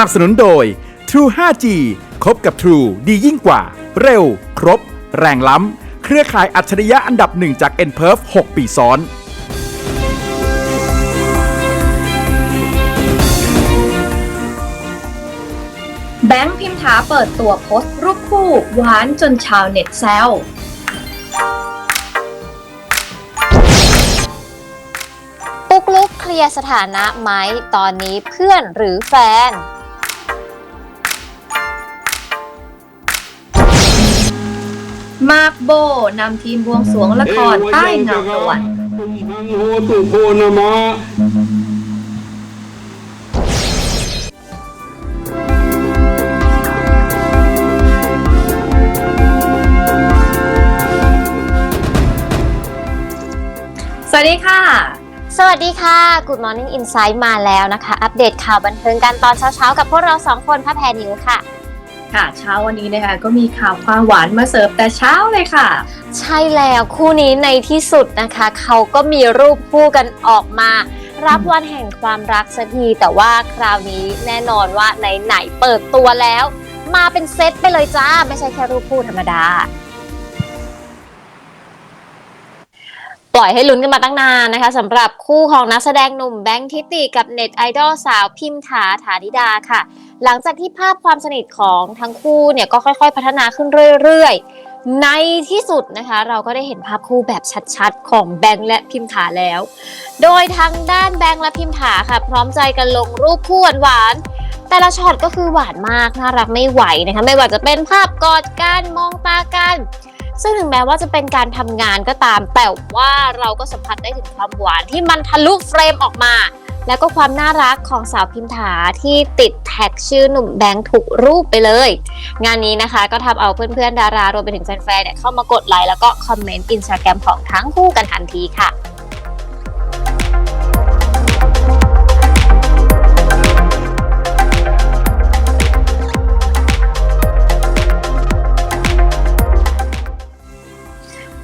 นับสนุนโดย True 5G คบกับ True ดียิ่งกว่า เร็ว ครบ แรงล้ำ เครือข่ายอัจฉริยะอันดับหนึ่งจาก n p e r f 6 ปีซ้อนแบงค์พิมถาเปิดตัวโพสต์รูปคู่หวานจนชาวเน็ตแซว ปุ๊กลุกเคลียร์สถานะไหมตอนนี้เพื่อนหรือแฟน มาร์คโบนำทีมบวงสรวงละครใต้เงาตะวันหังโหตุโพนามะสวัสดีค่ะ สวัสดีค่ะ Good Morning Insight มาแล้วนะคะ อัปเดตข่าวบันเทิงกันตอนเช้าๆ กับพวกเราสองคนพระแพรนิวค่ะ ค่ะเช้าวันนี้นะคะก็มีข่าวความหวานมาเสิร์ฟแต่เช้าเลยค่ะ ใช่แล้วคู่นี้ในที่สุดนะคะ เขาก็มีรูปคู่กันออกมา รับวันแห่งความรักสักทีแต่ว่าคราวนี้แน่นอนว่าไหนๆเปิดตัวแล้ว มาเป็นเซตไปเลยจ้า ไม่ใช่แค่รูปคู่ธรรมดา ปล่อยให้ลุ้นกันมาตั้งนานนะคะสำหรับคู่ของนักแสดงหนุ่มแบงค์ทิติกับเน็ตไอดอลสาวพิมถาถาดิดาค่ะ หลังจากที่ภาพความสนิทของทั้งคู่เนี่ยก็ค่อยๆ พัฒนาขึ้นเรื่อยๆ ในที่สุดนะคะ เราก็ได้เห็นภาพคู่แบบชัดๆ ของแบงค์และพิมถาแล้ว โดยทางด้านแบงค์และพิมถาค่ะ พร้อมใจกันลงรูปคู่หวานๆแต่ละช็อตก็คือหวานมากน่ารักไม่ไหวนะคะไม่ว่าจะเป็นภาพกอดกันมองตากันซึ่งถึงแม้ว่าจะเป็นการทำงานก็ตาม แต่ว่าเราก็สัมผัสได้ถึงความหวานที่มันทะลุเฟรมออกมา แล้วก็ความน่ารักของสาวพิมถาที่ติดแท็กชื่อหนุ่มแบงค์ถูกรูปไปเลย งานนี้นะคะก็ทำเอาเพื่อนๆ ดารารวมไปถึงแฟนๆเนี่ยเข้ามากดไลค์แล้วก็คอมเมนต์อินสตาแกรมของทั้งคู่กันทันทีค่ะ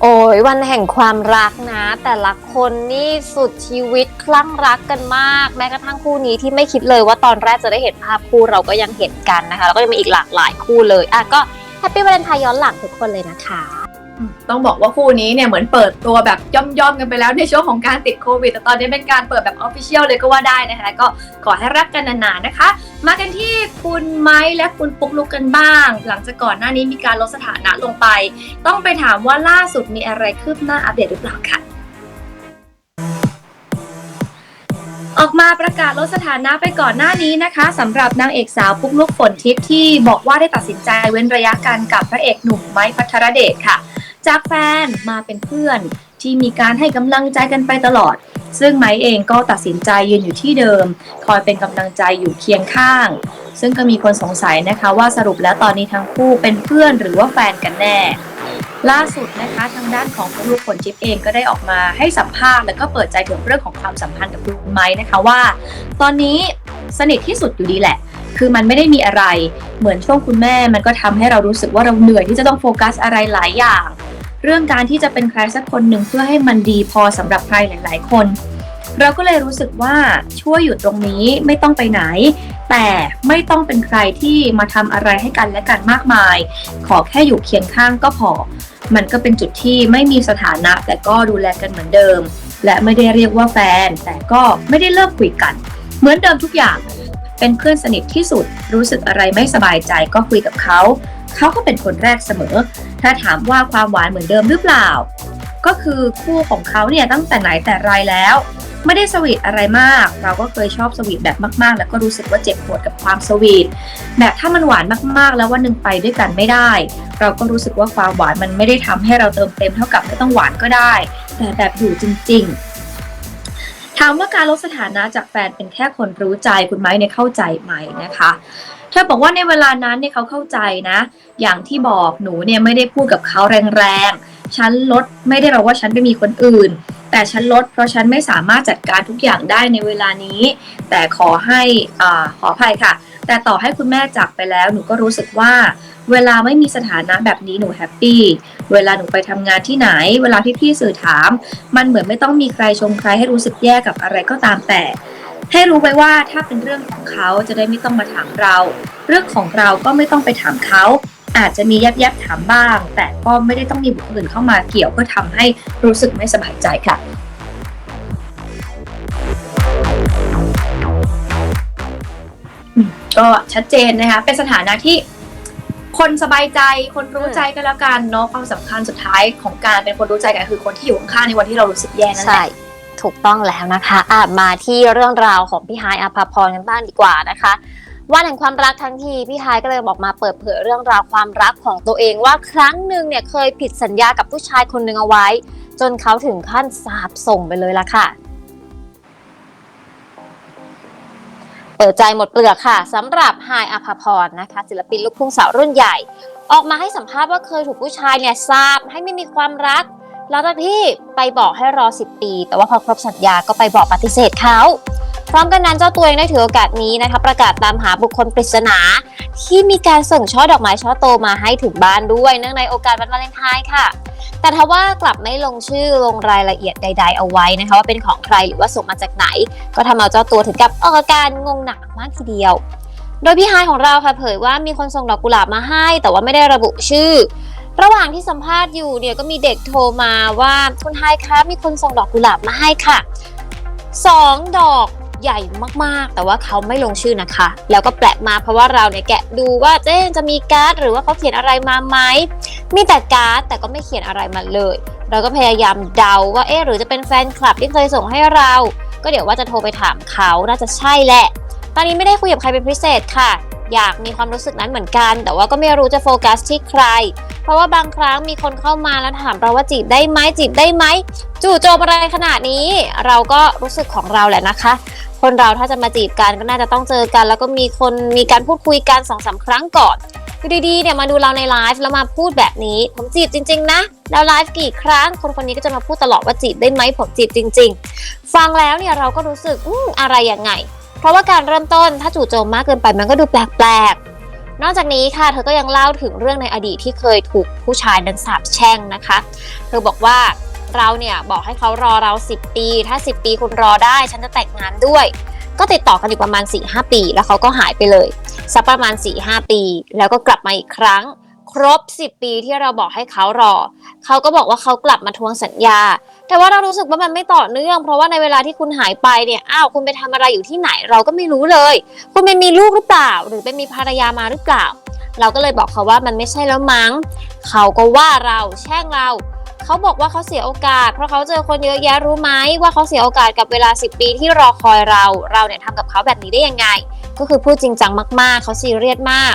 โอ้ยวันแห่งความรักนะ แต่ละคนนี่สุดชีวิตคลั่งรักกันมาก แม้กระทั่งคู่นี้ที่ไม่คิดเลยว่าตอนแรกจะได้เห็นภาพคู่เราก็ยังเห็นกันนะคะ แล้วก็ยังมีอีกหลากหลายคู่เลยอะก็แฮปปี้วาเลนไทน์ย้อนหลังทุกคนเลยนะคะ ต้องบอกว่าคู่นี้เนี่ยเหมือนเปิดตัวแบบย่อมๆกันไปแล้วในช่วงของการติดโควิดแต่ตอนนี้เป็นการเปิดแบบออฟฟิเชียลเลยก็ว่าได้นะคะ ก็ขอให้รักกันนานๆนะคะ มากันที่คุณไม้และคุณปุ๊กลุกกันบ้าง หลังจากก่อนหน้านี้มีการลดสถานะลงไป ต้องไปถามว่าล่าสุดมีอะไรคืบหน้าอัปเดตหรือเปล่าค่ะออกมาประกาศลดสถานะไปก่อนหน้านี้นะคะสำหรับนางเอกสาวปุ๊กลุกฝนทิพย์ที่บอกว่าได้ตัดสินใจเว้นระยะกันกับพระเอกหนุ่มไม้พัทรเดชค่ะ จากแฟนมาเป็นเพื่อน ที่มีการให้กำลังใจกันไปตลอด ซึ่งไม้เองก็ตัดสินใจยืนอยู่ที่เดิม คอยเป็นกำลังใจอยู่เคียงข้าง ซึ่งก็มีคนสงสัยนะคะว่าสรุปแล้วตอนนี้ทั้งคู่เป็นเพื่อนหรือว่าแฟนกันแน่ ล่าสุดนะคะทางด้านของคุณลูกฝนทิพย์เองก็ได้ออกมาให้สัมภาษณ์แล้วก็เปิดใจถึงเรื่องของความสัมพันธ์กับคุณไม้นะคะว่า ตอนนี้สนิทที่สุดอยู่ดีแหละ คือมันไม่ได้มีอะไร เหมือนช่วงคุณแม่มันก็ทำให้เรารู้สึกว่าเราเหนื่อยที่จะต้องโฟกัสอะไรหลายอย่าง เรื่องการที่จะเป็นใครสักคนหนึ่งเพื่อให้มันดีพอสำหรับใครหลาย ๆ คน เราก็เลยรู้สึกว่าช่วยอยู่ตรงนี้ไม่ต้องไปไหน แต่ไม่ต้องเป็นใครที่มาทำอะไรให้กันและกันมากมาย ขอแค่อยู่เคียงข้างก็พอ มันก็เป็นจุดที่ไม่มีสถานะ แต่ก็ดูแลกันเหมือนเดิม และไม่ได้เรียกว่าแฟน แต่ก็ไม่ได้เลิกคุยกัน เหมือนเดิมทุกอย่าง เป็นเพื่อนสนิทที่สุด รู้สึกอะไรไม่สบายใจก็คุยกับเขา เขาก็เป็นคนแรกเสมอ ถ้าถามว่าความหวานเหมือนเดิมหรือเปล่า ก็คือคู่ของเขาเนี่ยตั้งแต่ไหนแต่ไรแล้ว ไม่ได้สวีทอะไรมาก เราก็เคยชอบสวีทแบบมากๆ แล้วก็รู้สึกว่าเจ็บปวดกับความสวีทแบบถ้ามันหวานมากๆ แล้ววันหนึ่งไปด้วยกันไม่ได้ เราก็รู้สึกว่าความหวานมันไม่ได้ทำให้เราเติมเต็มเท่ากับไม่ต้องหวานก็ได้ แต่แบบอยู่จริง ๆ ถามว่าการลดสถานะจากแฟนเป็นแค่คนรู้ใจคุณไม้เนี่ยเข้าใจไหมนะคะเธอบอกว่าในเวลานั้นเนี่ยเขาเข้าใจนะ อย่างที่บอกหนูเนี่ยไม่ได้พูดกับเขาแรงๆ ฉันลดไม่ได้แปลว่าฉันไปมีคนอื่น แต่ฉันลดเพราะฉันไม่สามารถจัดการทุกอย่างได้ในเวลานี้ แต่ขอให้อ่าขออภัยค่ะ แต่ต่อให้คุณแม่จากไปแล้วหนูก็รู้สึกว่า เวลาไม่มีสถานะแบบนี้หนูแฮปปี้เวลาหนูไปทำงานที่ไหน เวลาพี่ๆสื่อถาม มันเหมือนไม่ต้องมีใครชมใครให้รู้สึกแย่กับอะไรก็ตามแต่ ให้รู้ไว้ว่าถ้าเป็นเรื่องของเขาจะได้ไม่ต้องมาถามเรา เรื่องของเราก็ไม่ต้องไปถามเขาอาจจะมีแยบๆถามบ้าง แต่ก็ไม่ได้ต้องมีบุคคลอื่นเข้ามาเกี่ยวเพื่อทำให้รู้สึกไม่สบายใจค่ะ ก็ชัดเจนนะคะ เป็นสถานะที่คนสบายใจคนรู้ใจกันแล้วกันเนาะความสำคัญสุดท้ายของการเป็นคนรู้ใจกันคือคนที่อยู่ข้างในวันที่เรารู้สึกแย่นั่นแหละถูกต้องแล้วนะคะอะมาที่เรื่องราวของพี่ฮายอาภาพรกันบ้างดีกว่านะคะวันแห่งความรักทั้งทีพี่ฮายก็เลยบอกมาเปิดเผยเรื่องราวความรักของตัวเองว่าครั้งหนึ่งเนี่ยเคยผิดสัญญากับผู้ชายคนหนึ่งเอาไว้ จนเขาถึงขั้นสาบส่งไปเลยละค่ะ ปิดใจหมดเปลือกค่ะสำหรับไฮอภพรนะคะ ศิลปินลูกทุ่งสาวรุ่นใหญ่ ออกมาให้สัมภาษณ์ว่าเคยถูกผู้ชายเนี่ยทราบให้ไม่มีความรักหลังจากที่ไปบอกให้รอ 10 ปี แต่ว่าพอครบสัญญาก็ไปบอกปฏิเสธเขา พร้อมกันนั้นเจ้าตัวยังได้ถือโอกาสนี้นะคะประกาศตามหาบุคคลปริศนา ที่มีการส่งช่อดอกไม้ช่อโตมาให้ถึงบ้านด้วยเนื่องในโอกาสวันวาเลนไทน์ค่ะ แต่ทว่ากลับไม่ลงชื่อลงรายละเอียดใด ๆ เอาไว้นะคะว่าเป็นของใครหรือว่าส่งมาจากไหน ก็ทำเอาเจ้าตัวถึงกับออกอาการงงหนักมากทีเดียว โดยพี่ฮายของเราค่ะเผยว่ามีคนส่งดอกกุหลาบมาให้ แต่ว่าไม่ได้ระบุชื่อระหว่างที่สัมภาษณ์อยู่เนี่ยก็มีเด็กโทรมาว่าคุณฮายคะมีคนส่งดอกกุหลาบมาให้ค่ะสองดอก ใหญ่มากๆ แต่ว่าเขาไม่ลงชื่อนะคะ แล้วก็แปลกมาเพราะว่าเราเนี่ยแกะดูว่าเจ๊จะมีการ์ดหรือว่าเขาเขียนอะไรมาไหมมีแต่การ์ดแต่ก็ไม่เขียนอะไรมาเลย เราก็พยายามเดาว่าเอ๊ะหรือจะเป็นแฟนคลับที่เคยส่งให้เรา ก็เดี๋ยวว่าจะโทรไปถามเขาน่าจะใช่แหละ ตอนนี้ไม่ได้คุยกับใครเป็นพิเศษค่ะ อยากมีความรู้สึกนั้นเหมือนกัน แต่ว่าก็ไม่รู้จะโฟกัสที่ใคร เพราะว่าบางครั้งมีคนเข้ามาแล้วถามเราว่าจีบได้ไหมจีบได้ไหมจู่โจมอะไรขนาดนี้ เราก็รู้สึกของเราแหละนะคะ คนเราถ้าจะมาจีบกันก็น่าจะต้องเจอกัน แล้วก็มีคนมีการพูดคุยกันสองสามครั้งก่อนอยู่ดีๆเนี่ยมาดูเราในไลฟ์แล้วมาพูดแบบนี้ ผมจีบจริง ๆ นะแล้วไลฟ์กี่ครั้ง คนคนนี้ก็จะมาพูดตลอดว่าจีบได้ไหมผมจีบจริง ๆ ฟังแล้วเนี่ยเราก็รู้สึกอืมอะไรยังไง เพราะว่าการเริ่มต้นถ้าจู่โจมมากเกินไปมันก็ดูแปลกๆ นอกจากนี้ค่ะเธอก็ยังเล่าถึงเรื่องในอดีตที่เคยถูกผู้ชายนั้นสาบแช่งนะคะ เธอบอกว่า เราเนี่ยบอกให้เขารอเรา 10 ปี ถ้า 10 ปีคุณรอได้ ฉันจะแต่งงานด้วย ก็ติดต่อกันอยู่ประมาณ 4-5 ปี แล้วเขาก็หายไปเลยสักประมาณ 4-5 ปี แล้วก็กลับมาอีกครั้ง ครบ 10 ปีที่เราบอกให้เขารอ เขาก็บอกว่าเขากลับมาทวงสัญญา แต่ว่าเรารู้สึกว่ามันไม่ต่อเนื่อง เพราะว่าในเวลาที่คุณหายไปเนี่ยอ้าวคุณไปทำอะไรอยู่ที่ไหนเราก็ไม่รู้เลย คุณไปมีลูกหรือเปล่า หรือไปมีภรรยามาหรือเปล่า เราก็เลยบอกเขาว่ามันไม่ใช่แล้วมั้ง เขาก็ว่าเราแช่งเรา เขาบอกว่าเขาเสียโอกาส เพราะเขาเจอคนเยอะแยะรู้ไหมว่าเขาเสียโอกาสกับเวลา 10 ปีที่รอคอยเรา เราเนี่ยทำกับเขาแบบนี้ได้ยังไง ก็คือพูดจริงจังมาก ๆ เขาซีเรียสมาก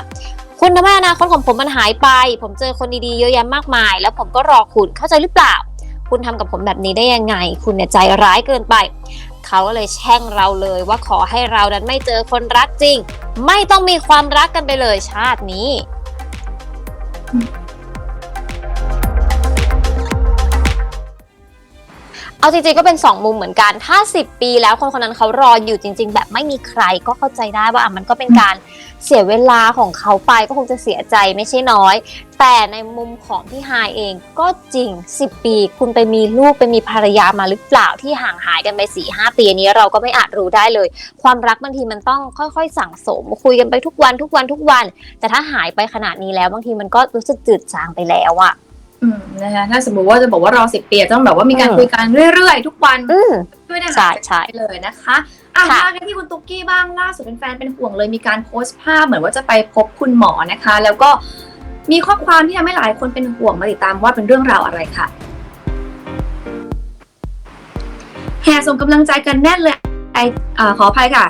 คุณทำให้อนาคตของผมมันหายไป ผมเจอคนดีๆเยอะแยะมากมาย แล้วผมก็รอคุณเข้าใจหรือเปล่า คุณทำกับผมแบบนี้ได้ยังไง คุณเนี่ยใจร้ายเกินไป เขาก็เลยแช่งเราเลยว่าขอให้เรานั้นไม่เจอคนรักจริง ไม่ต้องมีความรักกันไปเลยชาตินี้ เอาจริงๆก็เป็น 2 มุมเหมือนกัน ถ้า 10 ปีแล้วคนคนนั้นเขารออยู่จริง ๆ แบบไม่มีใครก็เข้าใจได้ว่าอะมันก็เป็นการเสียเวลาของเขาไปก็คงจะเสียใจไม่ใช่น้อย แต่ในมุมของพี่ฮายเองก็จริง 10 ปี คุณไปมีลูกไปมีภรรยามาหรือเปล่าที่ห่างหายกันไป4ีหปีอันนี้เราก็ไม่อาจรู้ได้เลย ความรักบางทีมันต้องค่อยๆ สั่งสม คุยกันไปทุกวันทุกวันทุกวัน แต่ถ้าหายไปขนาดนี้แล้วบางทีมันก็รู้สึกจืดจางไปแล้วอะ อืมนะคะถ้าสมมติว่าจะบอกว่ารอสิบปีต้องแบบว่ามีการอืมคุยกันเรื่อยๆ ทุกวันอืม ด้วยนะใช่คะใช่ได้เลยนะคะอะค่ะ มากันที่คุณตุ๊กกี้บ้างล่าสุดเป็นแฟนเป็นห่วงเลยมีการโพสต์ภาพเหมือนว่าจะไปพบคุณหมอนะคะ แล้วก็มีข้อความที่ทำให้หลายคนเป็นห่วงมาติดตามว่าเป็นเรื่องราวอะไรค่ะแห่ส่งกำลังใจกันแน่นเลยไออ่าขออภัยค่ะ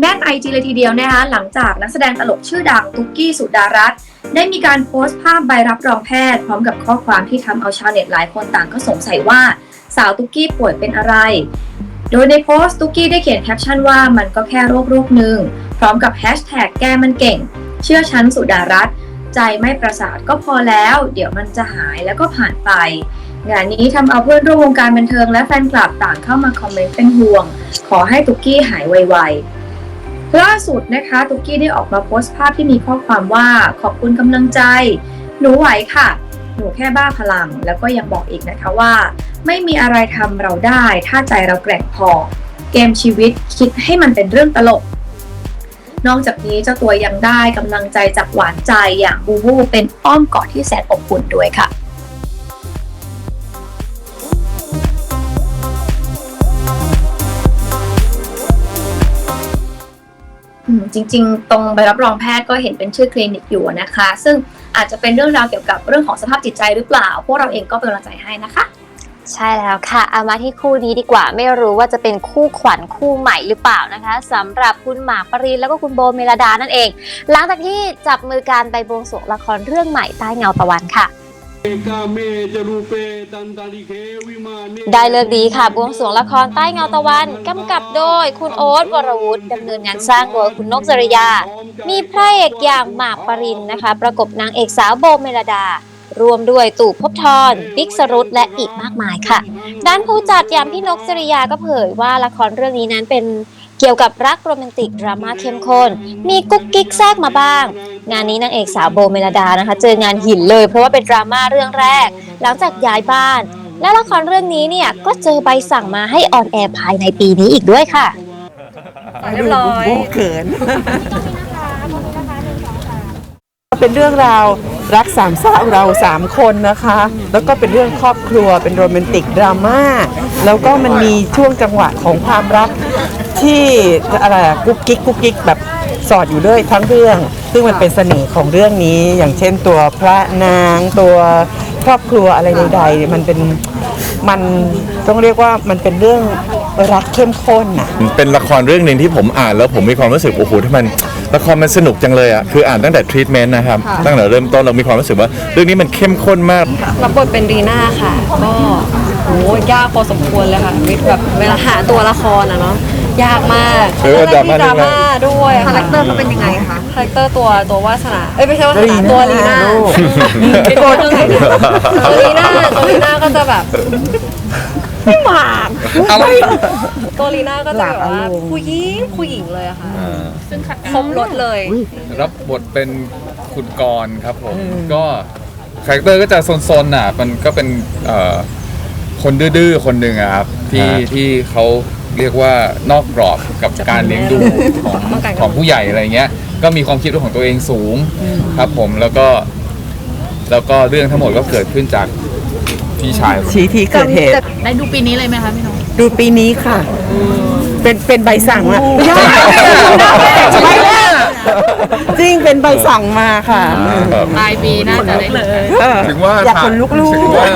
แน่นไอจีเลยทีเดียวนะคะหลังจากนักแสดงตลกชื่อดังตุ๊กกี้สุดารัตน์ได้มีการโพสต์ภาพใบรับรองแพทย์ พร้อมกับข้อความที่ทำเอาชาวเน็ตหลายคนต่างก็สงสัยว่าสาวตุ๊กกี้ป่วยเป็นอะไร โดยในโพสต์ตุ๊กกี้ได้เขียนแคปชั่นว่ามันก็แค่โรคโรคหนึ่งพร้อมกับแฮชแท็กแก้มันเก่ง เชื่อฉันสุดารัตน์ใจไม่ประสาทก็พอแล้ว เดี๋ยวมันจะหายแล้วก็ผ่านไป งานนี้ทำเอาเพื่อนร่วมวงการบันเทิงและแฟนคลับต่างเข้ามาคอมเมนต์เป็นห่วง ขอให้ตุ๊กกี้หายไวๆ ล่าสุดนะคะตุกกี้ได้ออกมาโพสต์ภาพที่มีข้อความว่าขอบคุณกำลังใจ หนูไหวค่ะ หนูแค่บ้าพลัง แล้วก็ยังบอกอีกนะคะว่า ไม่มีอะไรทำเราได้ ถ้าใจเราแกร่งพอ เกมชีวิตคิดให้มันเป็นเรื่องตลก นอกจากนี้เจ้าตัวยังได้กำลังใจจากหวานใจอย่างบูบูเป็นอ้อมกอดที่แสนอบอุ่นด้วยค่ะ จริง ๆ ตรงใบรับรองแพทย์ก็เห็นเป็นชื่อคลินิกอยู่นะคะ ซึ่งอาจจะเป็นเรื่องราวเกี่ยวกับเรื่องของสภาพจิตใจหรือเปล่า พวกเราเองก็เป็นกำลังใจให้นะคะ ใช่แล้วค่ะเอามาที่คู่นี้ดีกว่า ไม่รู้ว่าจะเป็นคู่ขวัญคู่ใหม่หรือเปล่านะคะสำหรับคุณหมากปรินแล้วก็คุณโบเมลดานั่นเอง หลังจากที่จับมือการไปบวงสรวงละครเรื่องใหม่ใต้เงาตะวันค่ะ ได้เลิกดีค่ะบวงสรวงละครใต้เงาตะวัน กำกับโดยคุณโอ๊ตวรวุฒิดำเนินงานสร้างโดยคุณนกจริยา มีพระเอกอย่างหมากปรินนะคะ ประกบนางเอกสาวโบเมลดารวมด้วยตู่พบทรบิ๊กสรุตและอีกมากมายค่ะ ด้านผู้จัดอย่างพี่นกจริยาก็เผยว่าละครเรื่องนี้นั้นเป็น เกี่ยวกับรักโรแมนติกดราม่าเข้มข้น มีกุ๊กกิ๊กแทรกมาบ้าง งานนี้นางเอกสาวโบเมลดานะคะ เจองานหินเลยเพราะว่าเป็นดราม่าเรื่องแรก หลังจากย้ายบ้าน และละครเรื่องนี้เนี่ยก็เจอใบสั่งมาให้ออนแอร์ภายในปีนี้อีกด้วยค่ะ เรียบร้อยเขิน เป็นเรื่องราว รักสามเศร้าเราสามคนนะคะ แล้วก็เป็นเรื่องครอบครัวเป็นโรแมนติกดราม่าแล้วก็มันมีช่วงจังหวะของความรักที่อะไรอะกุ๊กกิ๊กกุ๊กกิ๊กแบบสอดอยู่ด้วยทั้งเรื่อง ซึ่งมันเป็นเสน่ห์ของเรื่องนี้ อย่างเช่นตัวพระนางตัวครอบครัวอะไรใดๆมันเป็นมันต้องเรียกว่ามันเป็นเรื่องรักเข้มข้นน่ะเป็นละครเรื่องหนึ่งที่ผมอ่านแล้วผมมีความรู้สึกโอ้โหที่มัน ละครมันสนุกจังเลยอะคืออ่านตั้งแต่ทรีทเมนต์นะครับตั้งแต่เริ่มต้นเรามีความรู้สึกว่า เรื่องนี้มันเข้มข้นมาก รับบทเป็นรีน่าค่ะ ก็โหยากพอสมควรเลยค่ะมิแบบเวลาหาตัวละครอะเนาะยากมากเออดราม่า ดราม่าด้วยคาแรคเตอร์เขาเป็นยังไงคะ คาแรคเตอร์ตัวตัววาสนาเอ้ยไม่ใช่วาสนาตัวลีน่าลูกเป็นตัวเรื่องไหนเนี่ยตัวลีน่าตัวลีน่าก็จะแบบ ไม่หมากอะไรตัวลีน่าก็จะแบบว่าหลากอารมณ์ผู้หญิงผู้หญิงเลยอะค่ะครบรถเลย รับบทเป็นคุณกรณ์ครับผม ก็คาแรคเตอร์ก็จะซนๆอะ มันก็เป็นเอ่อคนดื้อๆ คนหนึ่งอะครับ ที่ฮะที่เขาเรียกว่านอกกรอบกับการเลี้ยงดูของต้องการของผู้ใหญ่อะไรเงี้ย ก็มีความคิดของตัวเองสูงครับผมแล้วก็ แล้วก็เรื่องทั้งหมดก็เกิดขึ้นจาก พี่ชายชี้ที่เกิดเหตุ ได้ดูปีนี้เลยไหมคะพี่น้องดูปีนี้ค่ะ เป็นเป็นใบสั่งมาไม่ใช่จริงเป็นใบสั่งมาค่ะปลายปีน่าจะได้เลยเออถึงว่าอยากคนลุกลูกถึงว่า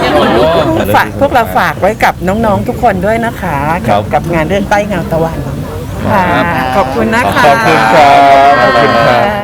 ฝากพวกเราฝากไว้กับน้องๆทุกคนด้วยนะคะครักับบกับงานเรื่องใต้เงาตะวันค่ะขอบคุณนะคะขอบคุณครับขอบคุณครับ